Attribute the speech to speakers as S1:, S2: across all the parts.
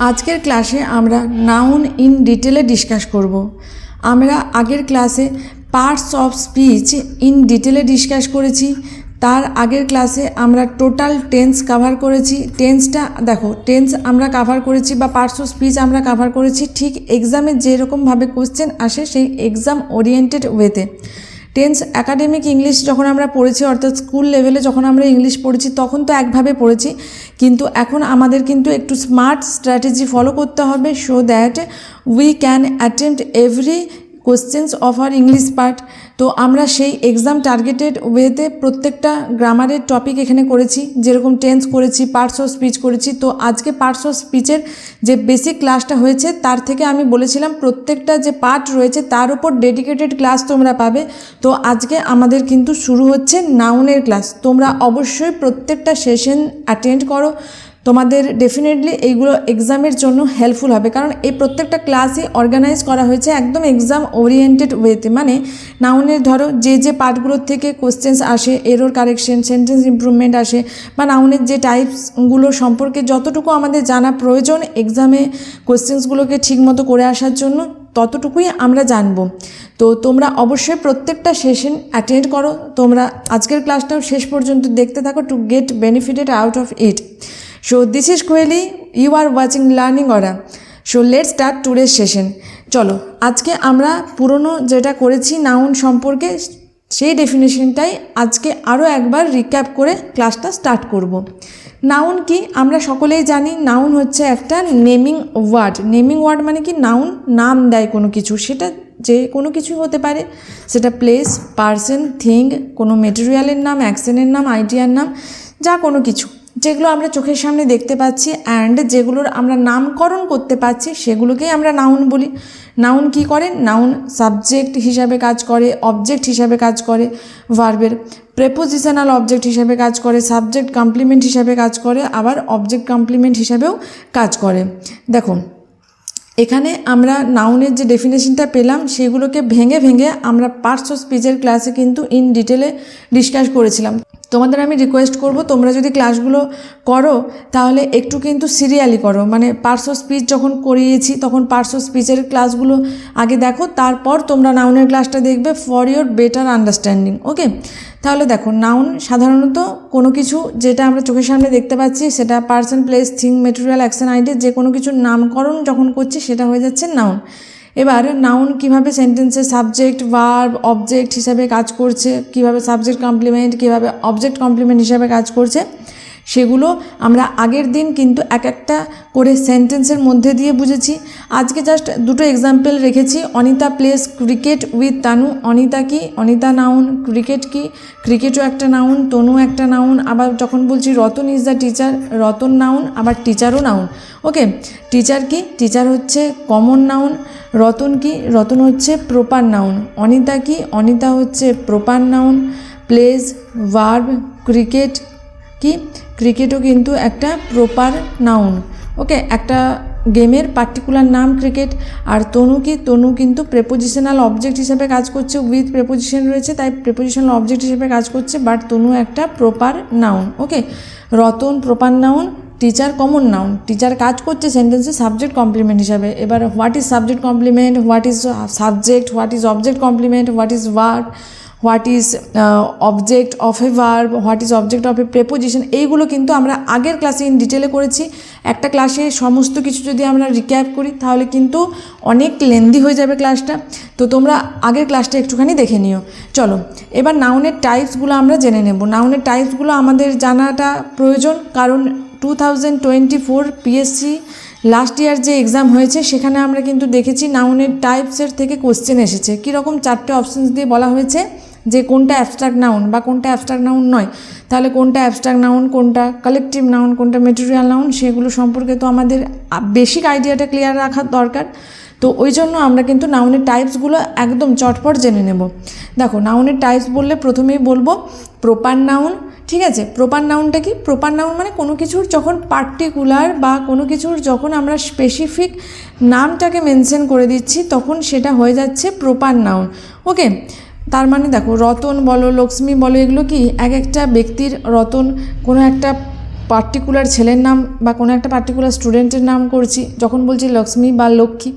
S1: আজকের ক্লাসে আমরা নাউন ইন ডিটেলে ডিসকাস করব। আমরা আগের ক্লাসে পার্টস অফ স্পিচ ইন ডিটেলে ডিসকাস করেছি। তার আগের ক্লাসে আমরা টোটাল টেন্স কাভার করেছি। টেন্সটা, দেখো, টেন্স আমরা কাভার করেছি বা পার্টস অফ স্পিচ আমরা কাভার করেছি ঠিক এক্সামে যেরকমভাবে কোশ্চেন আসে সেই এক্সাম ওরিয়েন্টেড ওয়েতে। টেন্স একাডেমিক ইংলিশ যখন আমরা পড়েছি, অর্থাৎ স্কুল লেভেলে যখন আমরা ইংলিশ পড়েছি, তখন তো একভাবে পড়েছি। কিন্তু এখন আমাদের কিন্তু একটু স্মার্ট স্ট্র্যাটেজি ফলো করতে হবে so that we can attempt every questions of our English part তো আমরা সেই এক্সাম টার্গেটেড ওয়েতে প্রত্যেকটা গ্রামারের টপিক এখানে করেছি, যেরকম টেন্স করেছি পার্টস অফ স্পিচ করেছি। তো আজকে পার্টস অফ স্পিচের যে বেসিক ক্লাসটা হয়েছে, তার থেকে আমি বলেছিলাম প্রত্যেকটা যে পার্ট রয়েছে, তার উপর ডেডিকেটেড ক্লাস তোমরা পাবে। তো আজকে আমাদের কিন্তু শুরু হচ্ছে নাউনের ক্লাস তোমরা অবশ্যই প্রত্যেকটা সেশন অ্যাটেন্ড করো। তোমাদের ডেফিনেটলি এইগুলো এক্সামের জন্য হেল্পফুল হবে। কারণ এই প্রত্যেকটা ক্লাসই অর্গানাইজ করা হয়েছে একদম এক্সাম ওরিয়েন্টেড ওয়েতে মানে নাউনের ধরো যে যে পার্টগুলোর থেকে কোশ্চেন্স আসে এরোর কারেকশন সেন্টেন্স ইমপ্রুভমেন্ট আসে বা নাউনের যে টাইপসগুলো সম্পর্কে যতটুকু আমাদের জানা প্রয়োজন এক্সামে কোশ্চেন্সগুলোকে ঠিকমতো করে আসার জন্য, ততটুকুই আমরা জানব। তো তোমরা অবশ্যই প্রত্যেকটা সেশন অ্যাটেন্ড করো। তোমরা আজকের ক্লাসটাও শেষ পর্যন্ত দেখতে থাকো to get benefited out of it so this is Koyeli you are watching learning Aura so let start টুডের session চলো, আজকে আমরা পুরনো যেটা করেছি নাউন সম্পর্কে, সেই ডেফিনেশনটাই আজকে আরও একবার রিক্যাপ করে ক্লাসটা স্টার্ট করব। নাউন কি? আমরা সকলেই জানি নাউন হচ্ছে একটা নেমিং ওয়ার্ড নেমিং ওয়ার্ড মানে কি? নাউন নাম দেয় কোনো কিছু। সেটা যে কোনো কিছু হতে পারে। সেটা প্লেস পার্সন থিং কোনো মেটেরিয়ালের নাম অ্যাকশনের নাম আইডিয়ার নাম, যা কোনো কিছু। যেগুলো আমরা চোখের সামনে দেখতে পাচ্ছি অ্যান্ড যেগুলোর আমরা নামকরণ করতে পারছি সেগুলোকেই আমরা নাউন বলি। নাউন কি করে? নাউন সাবজেক্ট হিসাবে কাজ করে অবজেক্ট হিসাবে কাজ করে ভার্বের প্রেপোজিশনাল অবজেক্ট হিসাবে কাজ করে সাবজেক্ট কমপ্লিমেন্ট হিসাবে কাজ করে, আবার অবজেক্ট কমপ্লিমেন্ট হিসাবেও কাজ করে। দেখো এখানে আমরা নাউনের যে ডেফিনেশনটা পেলাম, সেগুলোকে ভেঙে ভেঙে আমরা পার্টস অফ স্পিচের ক্লাসে কিন্তু ইন ডিটেলে ডিসকাস করেছিলাম। তোমাদের আমি রিকোয়েস্ট করব, তোমরা যদি ক্লাসগুলো করো, তাহলে একটু কিন্তু সিরিয়ালি করো। মানে অফ স্পিচ যখন করিয়েছি, তখন অফ স্পিচের ক্লাসগুলো আগে দেখো, তারপর তোমরা নাউনের ক্লাসটা দেখবে for your better understanding okay তাহলে দেখো নাউন সাধারণত কোনো কিছু যেটা আমরা চোখের সামনে দেখতে পাচ্ছি, সেটা person place thing material action idea যে কোনো কিছুর নামকরণ যখন করছি, সেটা হয়ে যাচ্ছে নাউন এবার নাউন কীভাবে সেন্টেন্সে সাবজেক্ট ভার্ব অবজেক্ট হিসাবে কাজ করছে, কীভাবে সাবজেক্ট কমপ্লিমেন্ট কীভাবে অবজেক্ট কমপ্লিমেন্ট হিসাবে কাজ করছে সেগুলো আমরা আগের দিন কিন্তু এক একটা করে সেন্টেন্সের মধ্যে দিয়ে বুঝেছি। আজকে জাস্ট দুটো এক্সাম্পল রেখেছি। Anita plays cricket with Tanu. Anita কি? অনিতা নাউন ক্রিকেট কি? ক্রিকেটও একটা নাউন তনু একটা নাউন। আবার যখন বলছি Ratan is the teacher Ratan noun, আবার টিচারও নাউন। ওকে টিচার কি? টিচার হচ্ছে কমন নাউন। রতন কি? রতন হচ্ছে প্রপার নাউন। অনিতা কি? অনিতা হচ্ছে proper noun. Plays verb cricket কি? ক্রিকেটও কিন্তু একটা প্রপার নাউন ওকে একটা গেমের পার্টিকুলার নাম ক্রিকেট আর তনু কি, তনু কিন্তু প্রেপোজিশনাল অবজেক্ট হিসেবে কাজ করছে উইথ প্রেপোজিশন রয়েছে, তাই প্রেপোজিশনাল অবজেক্ট হিসেবে কাজ করছে বাট তনু একটা proper noun okay Ratan proper noun teacher common noun teacher কাজ করছে সেন্টেন্সে সাবজেক্ট কমপ্লিমেন্ট হিসাবে। এবার what is subject complement what is subject what is object complement what is word what is object of a verb what is object of a preposition এইগুলো কিন্তু আমরা আগের ক্লাসে ইন ডিটেলে করেছি। একটা ক্লাসে সমস্ত কিছু যদি আমরা রিক্যাপ করি, তাহলে কিন্তু অনেক লেন্দি হয়ে যাবে ক্লাসটা তো তোমরা আগের ক্লাসটা একটুখানি দেখে নিও। চলো, এবার নাউনের টাইপসগুলো আমরা জেনে নেব। নাউনের টাইপসগুলো আমাদের জানাটা প্রয়োজন, কারণ two thousand twenty four PSC last year যে এক্সাম হয়েছে, সেখানে আমরা কিন্তু দেখেছি নাউনের টাইপসের থেকে কোশ্চেন এসেছে। কীরকম চারটে অপশানস দিয়ে বলা হয়েছে? যে কোনটা অ্যাবস্ট্রাক্ট নাউন বা কোনটা অ্যাবস্ট্রাক্ট নাউন নয়, তাহলে কোনটা অ্যাবস্ট্রাক্ট নাউন কোনটা কালেকটিভ নাউন কোনটা মেটেরিয়াল নাউন সেগুলো সম্পর্কে তো আমাদের বেসিক আইডিয়াটা ক্লিয়ার রাখা দরকার। তো ওই জন্য আমরা কিন্তু নাউনের টাইপসগুলো একদম চটপট জেনে নেব। দেখো নাউনের টাইপস বললে প্রথমেই বলব প্রপার নাউন ঠিক আছে? প্রপার নাউনটা কি? প্রপার নাউন মানে কোনো কিছুর যখন পার্টিকুলার বা কোনো কিছুর যখন আমরা স্পেসিফিক নামটাকে মেনশন করে দিচ্ছি, তখন সেটা হয়ে যাচ্ছে প্রপার নাউন ওকে তার মানে দেখো, রতন বলো, লক্ষ্মী বলো, এগুলো কি এক একটা ব্যক্তির রতন কোনো একটা পার্টিকুলার ছেলের নাম বা কোনো একটা পার্টিকুলার স্টুডেন্টের নাম করছি, যখন বলছি লক্ষ্মী বা লক্ষ্মী,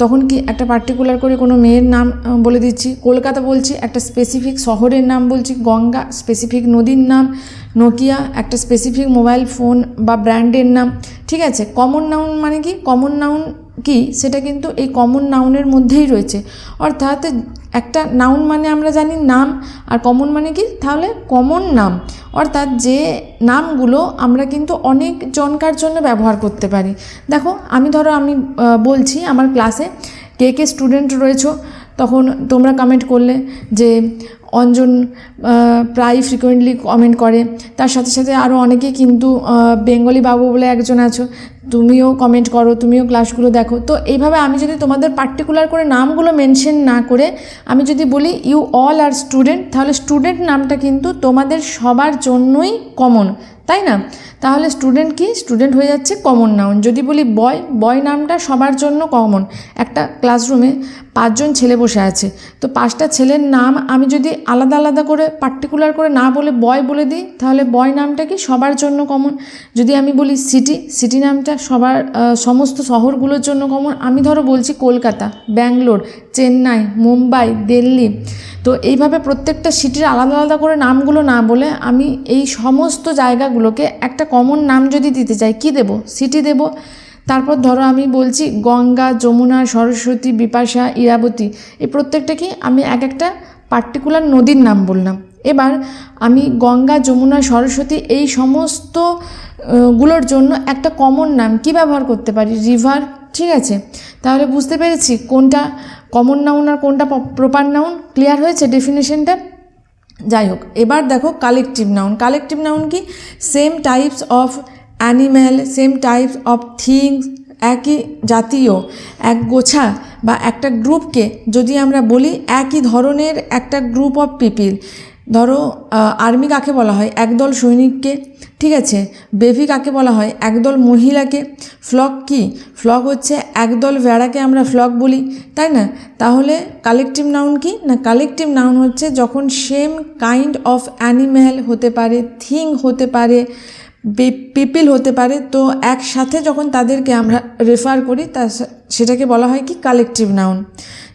S1: তখন কি একটা পার্টিকুলার করে কোনো মেয়ের নাম বলে দিচ্ছি? কলকাতা বলছি একটা স্পেসিফিক শহরের নাম বলছি, গঙ্গা স্পেসিফিক নদীর নাম, নোকিয়া একটা স্পেসিফিক মোবাইল ফোন বা ব্র্যান্ডের নাম, ঠিক আছে? কমন নাউন মানে কি? কমন নাউন কি? সেটা কিন্তু এই কমন নাউনের মধ্যেই রয়েছে। অর্থাৎ একটা নাউন মানে আমরা জানি নাম, আর কমন মানে কি? তাহলে কমন নাম। অর্থাৎ যে নামগুলো আমরা কিন্তু অনেক জনকার জন্য ব্যবহার করতে পারি। দেখো, আমি ধরো আমি বলছি আমার ক্লাসে কে কে স্টুডেন্ট রয়েছো তখন তোমরা কমেন্ট করলে যে অঞ্জন প্রায় ফ্রিকোয়েন্টলি কমেন্ট করে। তার সাথে সাথে আরও অনেকে কিন্তু বেঙ্গলি বাবু বলে একজন আছো, তুমিও কমেন্ট করো, তুমিও ক্লাসগুলো দেখো। তো এইভাবে আমি যদি তোমাদের পার্টিকুলার করে নামগুলো মেনশন না করে, আমি যদি বলি ইউ অল আর স্টুডেন্ট তাহলে স্টুডেন্ট নামটা কিন্তু তোমাদের সবার জন্যই কমন তাই না? তাহলে স্টুডেন্ট কি? স্টুডেন্ট হয়ে যাচ্ছে কমন নাউন যদি বলি বয় বয় নামটা সবার জন্য কমন একটা ক্লাসরুমে পাঁচজন ছেলে বসে আছে। তো পাঁচটা ছেলের নাম আমি যদি আলাদা আলাদা করে পার্টিকুলার করে না বলে বয় বলে দিই, তাহলে বয় নামটা কি সবার জন্য কমন যদি আমি বলি সিটি সিটি নামটা সবার সমস্ত শহরগুলোর জন্য কমন আমি ধরো বলছি কলকাতা, ব্যাঙ্গালোর, চেন্নাই, মুম্বাই, দিল্লি। তো এইভাবে প্রত্যেকটা সিটির আলাদা আলাদা করে নামগুলো না বলে আমি এই সমস্ত জায়গাগুলোকে একটা কমন নাম যদি দিতে চাই, কি দেব? সিটি দেব। তারপর ধরো আমি বলছি গঙ্গা, যমুনা, সরস্বতী, বিপাশা, ইরাবতী। এই প্রত্যেকটা কি আমি এক একটা পার্টিকুলার নদীর নাম বললাম। এবার আমি গঙ্গা, যমুনা, সরস্বতী এই সমস্তগুলোর জন্য একটা কমন নাম কি ব্যবহার করতে পারি? রিভার ঠিক আছে? তাহলে বুঝতে পেরেছি কোনটা কমন নাউন আর কোনটা প্রপার নাউন ক্লিয়ার হয়েছে ডেফিনেশনটা যাই হোক এবার দেখো কালেকটিভ নাউন কালেকটিভ নাউন কি? Same types of animal same types of things একই জাতীয়, এক গোছা বা একটা গ্রুপকে যদি আমরা বলি একই ধরনের একটা গ্রুপ অফ পিপিল ধরো আর্মি কাকে বলা হয়? একদল সৈনিককে, ঠিক আছে? বেভি কাকে বলা হয়? একদল মহিলাকে। ফ্লক কি? ফ্লক হচ্ছে একদল ভেড়াকে আমরা ফ্লক বলি, তাই না? তাহলে কালেকটিভ নাউন কি? না, কালেকটিভ নাউন হচ্ছে যখন সেম কাইন্ড অফ অ্যানিম্যাল হতে পারে, থিং হতে পারে পিপিল হতে পারে, তো একসাথে যখন তাদেরকে আমরা রেফার করি, তা সেটাকে বলা হয় কি? Collective noun.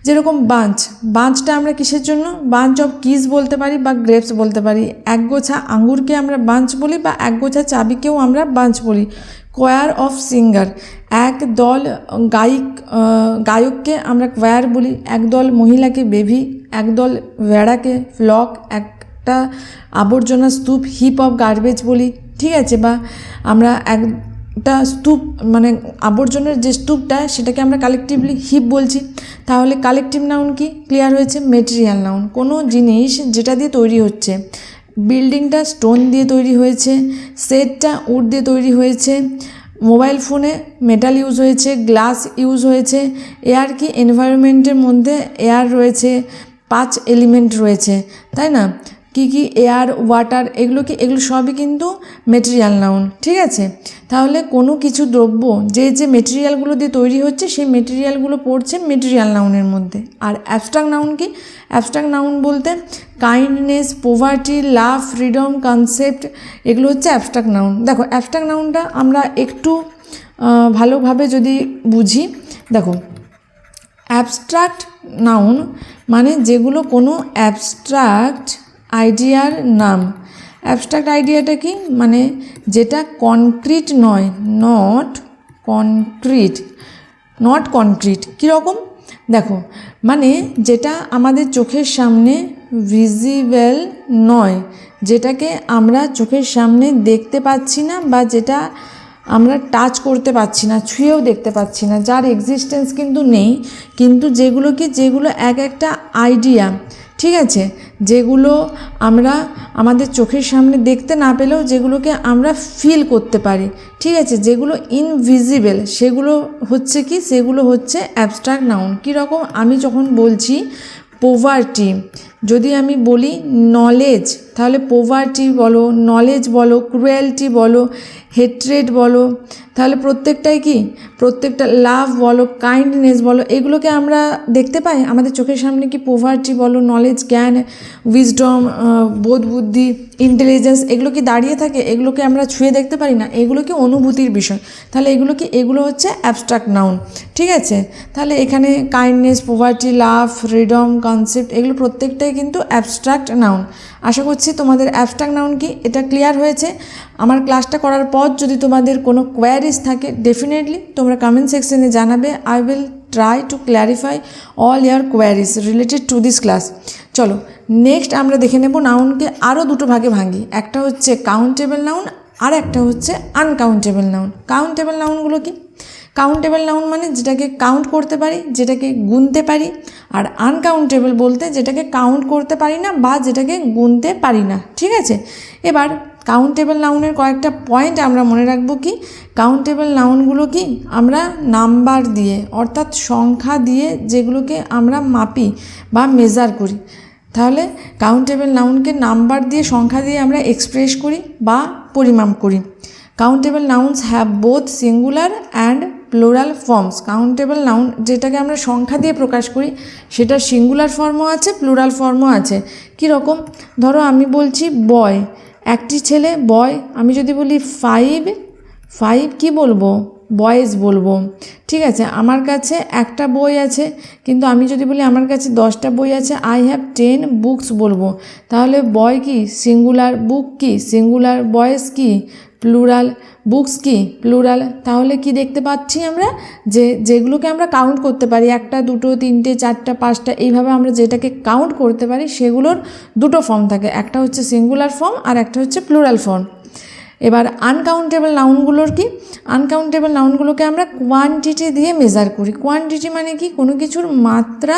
S1: যেরকম বাঞ্চ। বাঞ্চটা আমরা কিসের জন্য? বাঞ্চ অফ কিস বলতে পারি বা গ্রেপস বলতে পারি। একগোছা আঙুরকে আমরা বাঞ্চ বলি বা একগোছা চাবিকেও আমরা বাঞ্চ বলি। কোয়ার অফ সিঙ্গার এক দল গায়ক গায়ককে আমরা কোয়ার বলি। একদল মহিলাকে বেভি একদল ভেড়াকে ফ্লক একটা আবর্জনা স্তূপ হিপ অফ গার্বেজ বলি। ঠিক আছে? বা আমরা একটা স্তূপ মানে আবর্জনার যে স্তূপটা, সেটাকে আমরা কালেকটিভলি হিপ বলছি। তাহলে কালেকটিভ নাউন কি? ক্লিয়ার হয়েছে? মেটেরিয়াল নাউন কোনো জিনিস যেটা দিয়ে তৈরি হচ্ছে বিল্ডিংটা স্টোন দিয়ে তৈরি হয়েছে সেটটা উড দিয়ে তৈরি হয়েছে মোবাইল ফোনে মেটাল ইউজ হয়েছে গ্লাস ইউজ হয়েছে এয়ার কি? এনভায়রনমেন্টের মধ্যে এয়ার রয়েছে, পাঁচ এলিমেন্ট রয়েছে, তাই না? কি কি এয়ার ওয়াটার এগুলো কি, এগুলো সবই কিন্তু মেটেরিয়াল নাউন ঠিক আছে? তাহলে কোনো কিছু দ্রব্য যে যে মেটেরিয়ালগুলো দিয়ে তৈরি হচ্ছে, সেই মেটেরিয়ালগুলো পড়ছে মেটেরিয়াল নাউনের মধ্যে। আর অ্যাবস্ট্রাক্ট নাউন কি? অ্যাবস্ট্রাক্ট নাউন বলতে kindness poverty love freedom concept এগুলো হচ্ছে অ্যাবস্ট্রাক্ট নাউন দেখো অ্যাবস্ট্রাক্ট নাউনটা আমরা একটু ভালোভাবে যদি বুঝি, দেখো অ্যাবস্ট্রাক্ট নাউন মানে যেগুলো কোনো অ্যাবস্ট্রাক্ট আইডিয়ার নাম। অ্যাবস্ট্রাক্ট আইডিয়াটা কি? মানে যেটা কনক্রিট নয় নট কনক্রিট নট কনক্রিট কীরকম দেখো মানে যেটা আমাদের চোখের সামনে ভিজিবল নয়, যেটাকে আমরা চোখের সামনে দেখতে পাচ্ছি না বা যেটা আমরা টাচ করতে পারছি না, ছুঁয়েও দেখতে পাচ্ছি না। যার এক্সিস্টেন্স কিন্তু নেই, কিন্তু যেগুলো কি? যেগুলো এক একটা আইডিয়া ঠিক আছে? যেগুলো আমরা আমাদের চোখের সামনে দেখতে না পেলেও যেগুলোকে আমরা ফিল করতে পারি। ঠিক আছে? যেগুলো ইনভিজিবল সেগুলো হচ্ছে কি? সেগুলো হচ্ছে অ্যাবস্ট্রাক্ট নাউন কীরকম? আমি যখন বলছি পোভার্টি যদি আমি বলি নলেজ তাহলে পোভার্টি বলো নলেজ বলো ক্রুয়েলটি বলো হেট্রেড বলো তাহলে প্রত্যেকটাই কি? প্রত্যেকটা লাভ বলো কাইন্ডনেস বলো, এগুলোকে আমরা দেখতে পাই? আমাদের চোখের সামনে কি পোভার্টি বলো নলেজ জ্ঞান উইজডম বোধ বুদ্ধি ইন্টেলিজেন্স এগুলো কি দাঁড়িয়ে থাকে? এগুলোকে আমরা ছুঁয়ে দেখতে পারি না? এগুলো কি অনুভূতির বিষয়? তাহলে এগুলো কি, এগুলো হচ্ছে অ্যাবস্ট্রাক্ট নাউন ঠিক আছে? তাহলে এখানে kindness poverty love freedom concept এগুলো প্রত্যেকটাই কিন্তু অ্যাবস্ট্রাক্ট নাউন আশা করছি তোমাদের অ্যাবস্ট্রাক্ট নাউন কি? এটা ক্লিয়ার হয়েছে। আমার ক্লাসটা করার পর যদি তোমাদের কোনো কোয়ারিজ থাকে ডেফিনেটলি তোমরা কমেন্ট সেকশনে জানাবে। I will try to clarify all your queries related to this class চলো নেক্সট আমরা দেখে নেব নাউনকে আরও দুটো ভাগে ভাঙি। একটা হচ্ছে কাউন্টেবল নাউন আর একটা হচ্ছে আনকাউন্টেবল নাউন কাউন্টেবল নাউনগুলো কি? কাউন্টেবল নাউন মানে যেটাকে কাউন্ট করতে পারি, যেটাকে গুনতে পারি, আর আনকাউন্টেবল বলতে যেটাকে কাউন্ট করতে পারি না বা যেটাকে গুনতে পারি না, ঠিক আছে? এবার কাউন্টেবল নাউনের কয়েকটা পয়েন্ট আমরা মনে রাখব কি? কাউন্টেবল নাউনগুলো কি? আমরা নাম্বার দিয়ে, অর্থাৎ সংখ্যা দিয়ে যেগুলোকে আমরা মাপি বা মেজার করি। তাহলে কাউন্টেবল নাউনকে নাম্বার দিয়ে, সংখ্যা দিয়ে আমরা এক্সপ্রেস করি বা পরিমাপ করি। Countable nouns have both singular and plural forms countable noun যেটাকে আমরা সংখ্যা দিয়ে প্রকাশ করি সেটা সিঙ্গুলার ফর্মও আছে প্লুরাল ফর্মও আছে। কী রকম? ধরো আমি বলছি বয় একটি ছেলে বয় আমি যদি বলি ফাইভ ফাইভ কি বলব? বয়েজ বলব। ঠিক আছে, আমার কাছে একটা বই আছে, কিন্তু আমি যদি বলি আমার কাছে দশটা বই আছে আই হ্যাভ টেন বুকস বলব। তাহলে বয় কি? সিঙ্গুলার বুক কি? সিঙ্গুলার বয়েজ কি? প্লুরাল বুকস কি? প্লুরাল তাহলে কি দেখতে পাচ্ছি আমরা? যে যেগুলোকে আমরা কাউন্ট করতে পারি, একটা, দুটো, তিনটে, চারটা, পাঁচটা, এইভাবে আমরা যেটাকে কাউন্ট করতে পারি, সেগুলোর দুটো ফর্ম থাকে। একটা হচ্ছে সিঙ্গুলার ফর্ম আর একটা হচ্ছে প্লুরাল ফর্ম এবার আনকাউন্টেবল নাউনগুলোর কি? আনকাউন্টেবল নাউনগুলোকে আমরা কোয়ান্টিটি দিয়ে মেজার করি। কোয়ান্টিটি মানে কি? কোনো কিছুর মাত্রা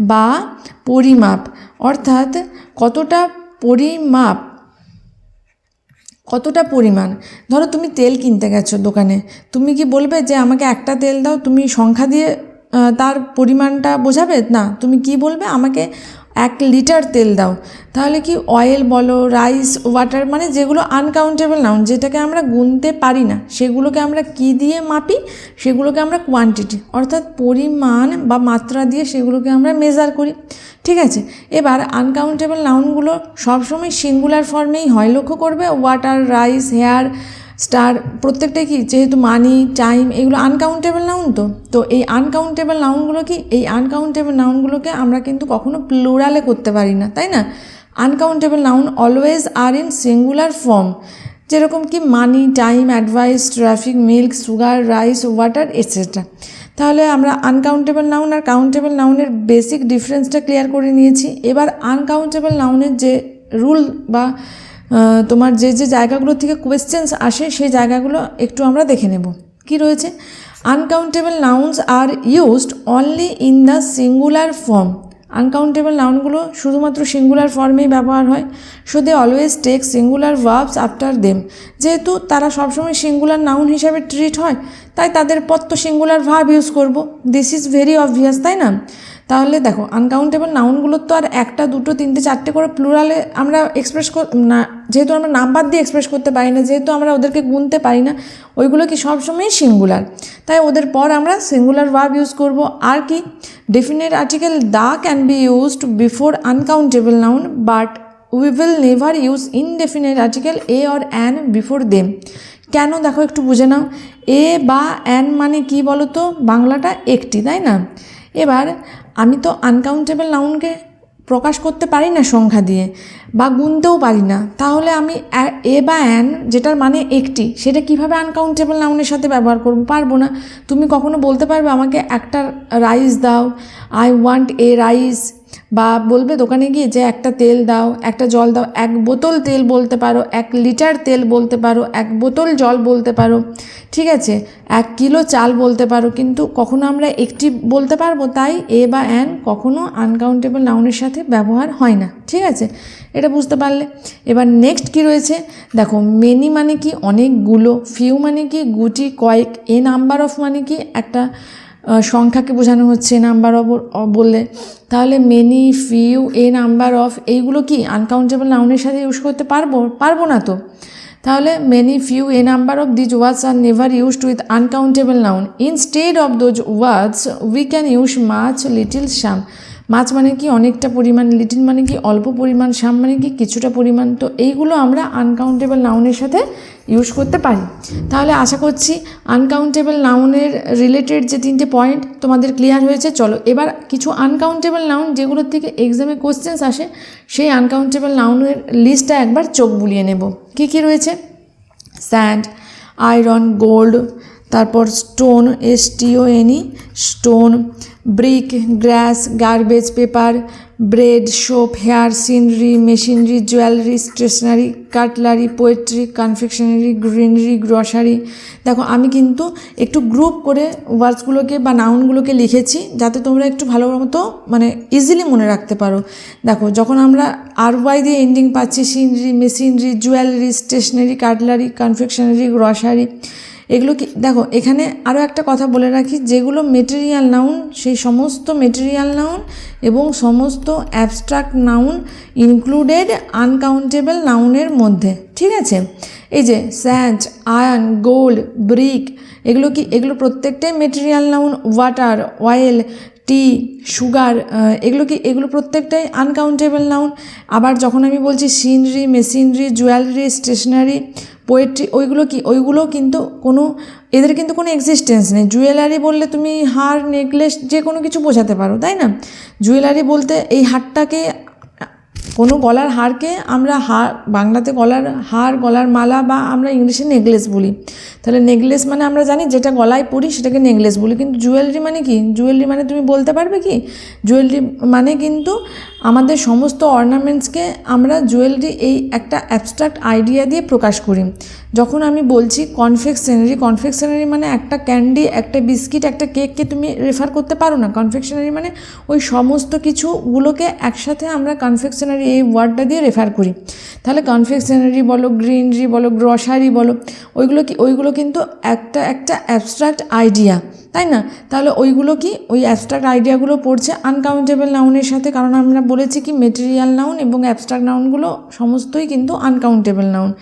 S1: বা পরিমাপ। অর্থাৎ কতটা পরিমাপ কতটা পরিমাণ? ধরো তুমি তেল কিনতে গেছো দোকানে, তুমি কি বলবে যে আমাকে একটা তেল দাও, তুমি সংখ্যা দিয়ে তার পরিমাণটা বোঝাবে? না, তুমি কি বলবে? আমাকে এক লিটার তেল দাও। তাহলে কি অয়েল বলো রাইস ওয়াটার মানে যেগুলো আনকাউন্টেবল নাউন যেটাকে আমরা গুনতে পারি না, সেগুলোকে আমরা কি দিয়ে মাপি? সেগুলোকে আমরা কোয়ান্টিটি অর্থাৎ পরিমাণ বা মাত্রা দিয়ে সেগুলোকে আমরা মেজার করি। ঠিক আছে? এবার আনকাউন্টেবল নাউনগুলো সবসময় সিঙ্গুলার ফর্মেই হয়। লক্ষ্য করবে ওয়াটার রাইস হেয়ার স্টার, প্রত্যেকটাই কি যেহেতু মানি টাইম এগুলো আনকাউন্টেবল নাউন তো? তো এই আনকাউন্টেবল নাউনগুলো কি, এই আনকাউন্টেবল নাউনগুলোকে আমরা কিন্তু কখনো প্লুরালে করতে পারি না, তাই না? Uncountable noun always are in singular form যেরকম কি money time advice traffic milk sugar rice water etcetera তাহলে আমরা আনকাউন্টেবল নাউন আর কাউন্টেবল নাউনের বেসিক ডিফারেন্সটা ক্লিয়ার করে নিয়েছি। এবার আনকাউন্টেবল নাউনের যে রুল বা তোমার যে যে জায়গাগুলো থেকে কোয়েশ্চেন্স আসে, সেই জায়গাগুলো একটু আমরা দেখে নেব। কি রয়েছে? Uncountable nouns are used only in the singular form uncountable নাউনগুলো শুধুমাত্র সিঙ্গুলার ফর্মেই ব্যবহার হয়। So they always take singular verbs after them যেহেতু তারা সবসময় সিঙ্গুলার নাউন হিসাবে ট্রিট হয়, তাই তাদের তো সিঙ্গুলার ভার্ব ইউজ করব। দিস ইজ ভেরি অবভিয়াস তাই না? তাহলে দেখো আনকাউন্টেবল নাউনগুলোর তো আর একটা, দুটো, তিনটে, চারটে করে প্লুরালে আমরা এক্সপ্রেস না, যেহেতু আমরা নাম্বার দিয়ে এক্সপ্রেস করতে পারি না, যেহেতু আমরা ওদেরকে গুনতে পারি না, ওইগুলো কি সবসময়ই সিঙ্গুলার তাই ওদের পর আমরা সিঙ্গুলার ভার্ব ইউজ করব। আর কি? Definite article the can be used before uncountable noun but we will never use indefinite article a or an before them কেন? দেখো, একটু বুঝে নাও। এ বা অ্যান মানে কি বলো তো বাংলাটা একটি, তাই না? এবার আমি তো আনকাউন্টেবল নাউনকে প্রকাশ করতে পারি না সংখ্যা দিয়ে বা গুনতেও পারি না। তাহলে আমি এ বা অ্যান যেটার মানে একটি, সেটা কীভাবে আনকাউন্টেবল নাউনের সাথে ব্যবহার করব পারব না? তুমি কখনো বলতে পারবে আমাকে একটা রাইস দাও আই ওয়ান্ট এ রাইস বা বলবে দোকানে গিয়ে যে একটা তেল দাও, একটা জল দাও, এক বোতল তেল বলতে পারো, এক লিটার তেল বলতে পারো, এক বোতল জল বলতে পারো, ঠিক আছে? এক কিলো চাল বলতে পারো, কিন্তু কখনো আমরা একটি বলতে পারব তাই এ বা অ্যান কখনো আনকাউন্টেবল নাউনের সাথে ব্যবহার হয় না, ঠিক আছে? এটা বুঝতে পারলে। এবার নেক্সট কি রয়েছে? দেখো মেনি মানে কি? অনেকগুলো ফিউ মানে কি? গুটি, কয়েক এ নাম্বার অফ মানে কি? একটা সংখ্যাকে বোঝানো হচ্ছে নাম্বার অফ বললে। তাহলে many few a number of এইগুলো কি আনকাউন্টেবল নাউনের সাথে ইউজ করতে পারব? পারব না তো। তাহলে many few a number of these words are never used with uncountable noun instead of those words we can use much little some much মানে কি অনেকটা পরিমাণ লিটিল মানে কি অল্প পরিমাণ, সাম মানে কি কিছুটা পরিমাণ, তো এইগুলো আমরা আনকাউন্টেবল নাউনের সাথে ইউজ করতে পারি। তাহলে আশা করছি আনকাউন্টেবল নাউনের রিলেটেড যে তিনটে পয়েন্ট তোমাদের ক্লিয়ার হয়েছে, চলো এবার কিছু আনকাউন্টেবল নাউন যেগুলোর থেকে এক্সামে কোশ্চেন্স আসে, সেই আনকাউন্টেবল নাউনের লিস্টটা একবার চোখ বুলিয়ে নেব। কী কী রয়েছে? স্যান্ড আয়রন গোল্ড তারপর stone as to any stone brick, grass, garbage, paper, bread, soap, hair, scenery, machinery, jewellery, stationery, cutlery, poetry, confectionery, greenery, grocery. দেখো, আমি কিন্তু একটু গ্রুপ করে ওয়ার্ডসগুলোকে বা নাউনগুলোকে লিখেছি যাতে তোমরা একটু ভালো মতো মানে ইজিলি মনে রাখতে পারো। দেখো, যখন আমরা আর ওয়াই দিয়ে এন্ডিং পাচ্ছি, scenery, machinery, jewellery, stationery, cutlery, confectionery, grocery এগুলো কি, দেখো, এখানে আরও একটা কথা বলে রাখি, যেগুলো মেটেরিয়াল নাউন সেই সমস্ত মেটেরিয়াল নাউন এবং সমস্ত অ্যাবস্ট্রাক্ট নাউন ইনক্লুডেড আনকাউন্টেবল নাউনের মধ্যে, ঠিক আছে? এই যে স্যান্ড আয়ন গোল্ড ব্রিক এগুলো কি, এগুলো প্রত্যেকটাই material noun water oil tea sugar এগুলো কি, এগুলো প্রত্যেকটাই আনকাউন্টেবল নাউন আবার যখন আমি বলছি scenery machinery jewellery stationery poetry ওইগুলো কি, ওইগুলো কিন্তু কোনো, এদের কিন্তু কোনো এক্সিস্টেন্স নেই। জুয়েলারি বললে তুমি হার নেকলেস যে কোনো কিছু বোঝাতে পারো, তাই না? জুয়েলারি বলতে এই হারটাকে, কোনো গলার হারকে আমরা হার, বাংলাতে গলার হার, গলার মালা বা আমরা ইংলিশে নেকলেস বলি। তাহলে নেকলেস মানে আমরা জানি যেটা গলায় পরি সেটাকে নেকলেস বলি। কিন্তু জুয়েলারি মানে কি? জুয়েলারি মানে তুমি বলতে পারবে কি? জুয়েলারি মানে কিন্তু আমাদের সমস্ত অর্নামেন্টসকে আমরা জুয়েলারি এই একটা অ্যাবস্ট্রাক্ট আইডিয়া দিয়ে প্রকাশ করি। যখন আমি বলছি কনফেকশনারি কনফেকশনারি মানে একটা ক্যান্ডি একটা বিস্কিট একটা কেককে তুমি রেফার করতে পারো না। কনফেকশনারি মানে ওই সমস্ত কিছুগুলোকে একসাথে আমরা কনফেকশনারি এই ওয়ার্ডটা দিয়ে রেফার করি। তাহলে কনফেকশনারি বলো গ্রিনারি বলো গ্রসারি বলো, ওইগুলো কি, ওইগুলো কিন্তু একটা একটা অ্যাবস্ট্রাক্ট আইডিয়া তাই না? তাহলে ওইগুলো কি? ওই অ্যাবস্ট্রাক্ট আইডিয়াগুলো পড়ছে আনকাউন্টেবল নাউনের সাথে, কারণ আমরা বলেছি কি মেটেরিয়াল নাউন এবং অ্যাবস্ট্রাক্ট নাউনগুলো সমস্তই কিন্তু আনকাউন্টেবল নাউন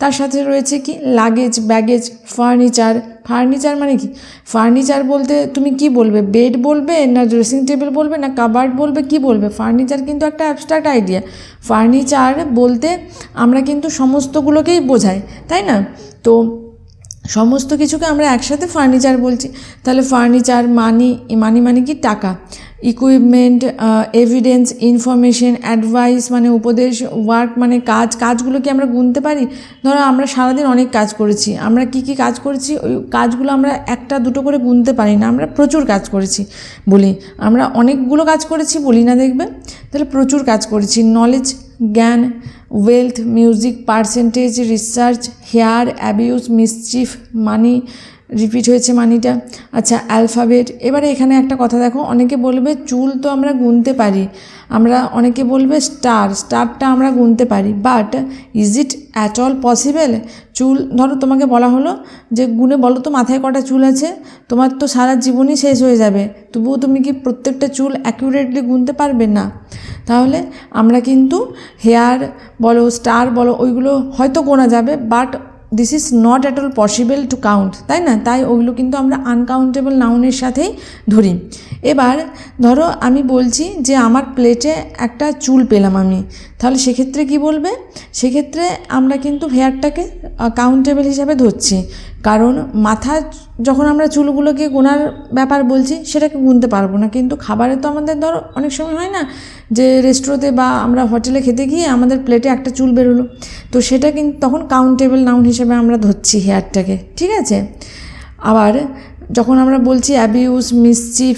S1: তার সাথে রয়েছে কি লাগেজ ব্যাগেজ ফার্নিচার ফার্নিচার মানে কি? ফার্নিচার বলতে তুমি কি বলবে? বেড বলবে না ড্রেসিং টেবিল বলবে না কাবার্ড বলবে? কি বলবে? ফার্নিচার কিন্তু একটা অ্যাবস্ট্রাক্ট আইডিয়া ফার্নিচার বলতে আমরা কিন্তু সমস্তগুলোকেই বোঝাই, তাই না? তো সমস্ত কিছুকে আমরা একসাথে ফার্নিচার বলছি। তাহলে ফার্নিচার মানি মানি মানে কি? টাকা। ইকুইপমেন্ট এভিডেন্স ইনফরমেশন অ্যাডভাইস মানে উপদেশ ওয়ার্ক মানে কাজ। কাজগুলো কি আমরা গুনতে পারি। ধরো আমরা সারাদিন অনেক কাজ করেছি। আমরা কি কি কাজ করেছি? ওই কাজগুলো আমরা একটা দুটো করে গুনতে পারি না। আমরা প্রচুর কাজ করেছি বলি। আমরা অনেকগুলো কাজ করেছি বলি না দেখবে? তাহলে প্রচুর কাজ করেছি। নলেজ জ্ঞান wealth music percentage research hair abuse mischief money repeat হয়েছে মানিটা আচ্ছা অ্যালফাবেট এবারে এখানে একটা কথা দেখো, অনেকে বলবে চুল তো আমরা গুনতে পারি। আমরা, অনেকে বলবে স্টার স্টারটা আমরা গুনতে পারি। But is it at all possible চুল, ধরো তোমাকে বলা হলো যে গুনে বলো তো মাথায় কটা চুল আছে, তোমার তো সারা জীবনই শেষ হয়ে যাবে। তবুও তুমি কি প্রত্যেকটা চুল অ্যাকিউরেটলি গুনতে পারবে না? তাহলে আমরা কিন্তু হেয়ার বলো স্টার বলো, ওইগুলো হয়তো গোনা যাবে but this is not at all possible to count তাই না? তাই ওইগুলো কিন্তু আমরা আনকাউন্টেবল নাউনের সাথেই ধরি। এবার ধরো আমি বলছি যে আমার প্লেটে একটা চুল পেলাম আমি, তাহলে সেক্ষেত্রে কি বলবে? সেক্ষেত্রে আমরা কিন্তু হেয়ারটাকে কাউন্টেবল হিসাবে ধরছি। কারণ মাথা যখন আমরা চুলগুলোকে গোনার ব্যাপার বলছি, সেটাকে গুনতে পারব না। কিন্তু খাবারে তো আমাদের ধর অনেক সময় হয় না যে রেস্টুরোতে বা আমরা হোটেলে খেতে গিয়ে আমাদের প্লেটে একটা চুল বেরোলো। তো সেটা কিন্তু তখন কাউন্টেবল নাউন হিসেবে আমরা ধরছি হেয়ারটাকে ঠিক আছে? আবার যখন আমরা বলছি অ্যাবিউজ মিসচিফ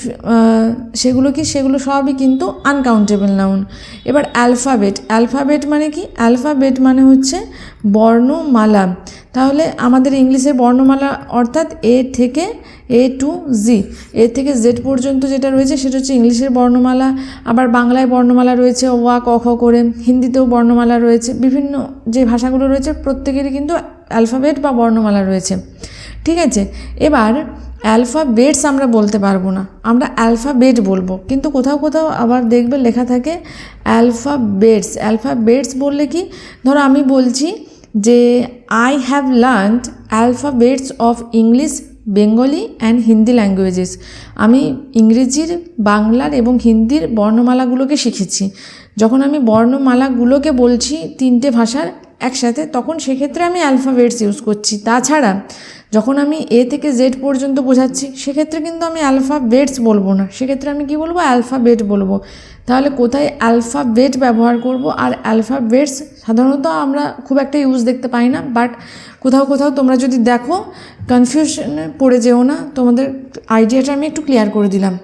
S1: সেগুলো কি? সেগুলো সবই কিন্তু আনকাউন্টেবল নাউন এবার অ্যালফাবেট অ্যালফাবেট মানে কি? অ্যালফাবেট মানে হচ্ছে বর্ণমালা। তাহলে আমাদের ইংলিশের বর্ণমালা অর্থাৎ এ থেকে এ টু জি এ থেকে জেড পর্যন্ত যেটা রয়েছে সেটা হচ্ছে ইংলিশের বর্ণমালা। আবার বাংলায় বর্ণমালা রয়েছে ওয়া, ক, খ করে। হিন্দিতেও বর্ণমালা রয়েছে। বিভিন্ন যে ভাষাগুলো রয়েছে, প্রত্যেকেরই কিন্তু অ্যালফাবেট বা বর্ণমালা রয়েছে। ঠিক আছে? এবার অ্যালফাবেটস আমরা বলতে পারব না। আমরা অ্যালফাবেট বলব। কিন্তু কোথাও কোথাও আবার দেখবে লেখা থাকে অ্যালফাবেটস। অ্যালফাবেটস বললে কি? ধরো আমি বলছি যে I have learned alphabets of English Bengali and Hindi languages আমি ইংরেজির, বাংলার এবং হিন্দির বর্ণমালাগুলোকে শিখেছি। যখন আমি বর্ণমালাগুলোকে বলছি তিনটে ভাষার একসাথে, তখন সেক্ষেত্রে আমি অ্যালফাবেটস ইউজ করছি। তাছাড়া যখন আমি এ থেকে জেড পর্যন্ত বোঝাচ্ছি, সেক্ষেত্রে কিন্তু আমি অ্যালফাবেটস বলব না। সেক্ষেত্রে আমি কি বলব? অ্যালফাবেট বলব। তাহলে কোথায় অ্যালফাবেট ব্যবহার করব? আর অ্যালফাবেটস সাধারণত আমরা খুব একটা ইউজ দেখতে পাই না বাট কোথাও কোথাও তোমরা যদি দেখো কনফিউশনে পড়ে যেও না, তোমাদের আইডিয়াটা আমি একটু ক্লিয়ার করে দিলাম।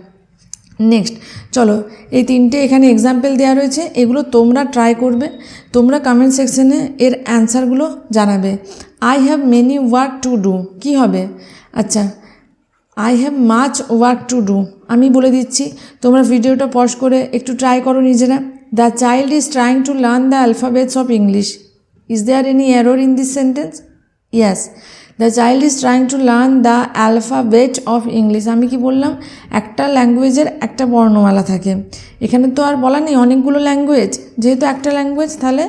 S1: নেক্সট চলো, এই তিনটে এখানে এক্সাম্পল দেওয়া রয়েছে, এগুলো তোমরা ট্রাই করবে, তোমরা কমেন্ট সেকশনে এর অ্যান্সারগুলো জানাবে। I have many work to do কী হবে? আচ্ছা I have much work to do আমি বলে দিচ্ছি, তোমরা ভিডিওটা পজ করে একটু ট্রাই করো নিজেরা। The child is trying to learn the alphabets of English is there any error in this sentence yes the child is trying to learn the alphabet of English আমি কি বললাম? একটা ল্যাঙ্গুয়েজের একটা বর্ণমালা থাকে। এখানে তো আর বলা নেই অনেকগুলো ল্যাঙ্গুয়েজ যেহেতু একটা ল্যাঙ্গুয়েজ তাহলে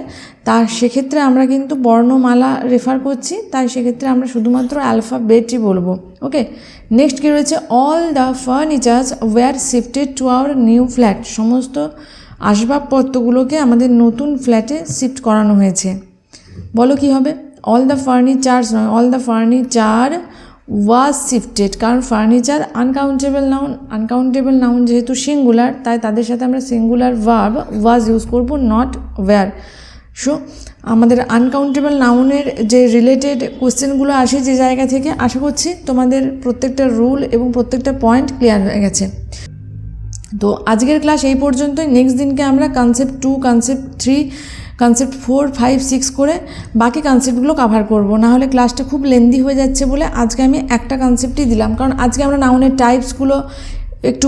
S1: তা সেক্ষেত্রে আমরা কিন্তু বর্ণমালা রেফার করছি। তাই সেক্ষেত্রে আমরা শুধুমাত্র অ্যালফাবেটই বলব। ওকে নেক্সট কী রয়েছে? All the furnitures were shifted to our new flat সমস্ত আসবাবপত্রগুলোকে আমাদের নতুন ফ্ল্যাটে শিফট করানো হয়েছে। বলো কি হবে? অল দ্য ফার্নিচার্স নয় all the furniture was shifted কারণ furniture uncountable noun uncountable noun যেহেতু সিঙ্গুলার তাই তাদের সাথে আমরা সিঙ্গুলার ভার্ব ওয়াজ ইউজ করব নট ওয়্যার সো আমাদের আনকাউন্টেবল নাউনের যে রিলেটেড কোশ্চেনগুলো আসে যে জায়গা থেকে, আশা করছি তোমাদের প্রত্যেকটা রুল এবং প্রত্যেকটা পয়েন্ট ক্লিয়ার হয়ে গেছে। তো আজকের ক্লাস এই পর্যন্তই। নেক্সট দিনকে আমরা concept two concept three concept four five six করে বাকি কনসেপ্টগুলো কাভার করব। না হলে ক্লাসটা খুব লেন্দি হয়ে যাচ্ছে বলে আজকে আমি একটা কনসেপ্টই দিলাম। কারণ আজকে আমরা নাউনের টাইপসগুলো একটু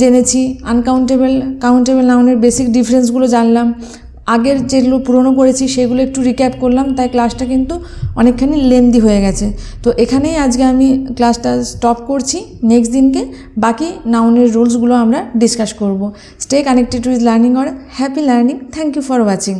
S1: জেনেছি। আনকাউন্টেবল কাউন্টেবল নাউনের বেসিক ডিফারেন্সগুলো জানলাম। আগের যেগুলো পুরনো করেছি সেগুলো একটু রিক্যাপ করলাম। তাই ক্লাসটা কিন্তু অনেকখানি লেন্দি হয়ে গেছে। তো এখানেই আজকে আমি ক্লাসটা স্টপ করছি। নেক্সট দিনকে বাকি নাউনের রুলসগুলো আমরা ডিসকাস করব। Stay connected with learning Aura happy learning thank you for watching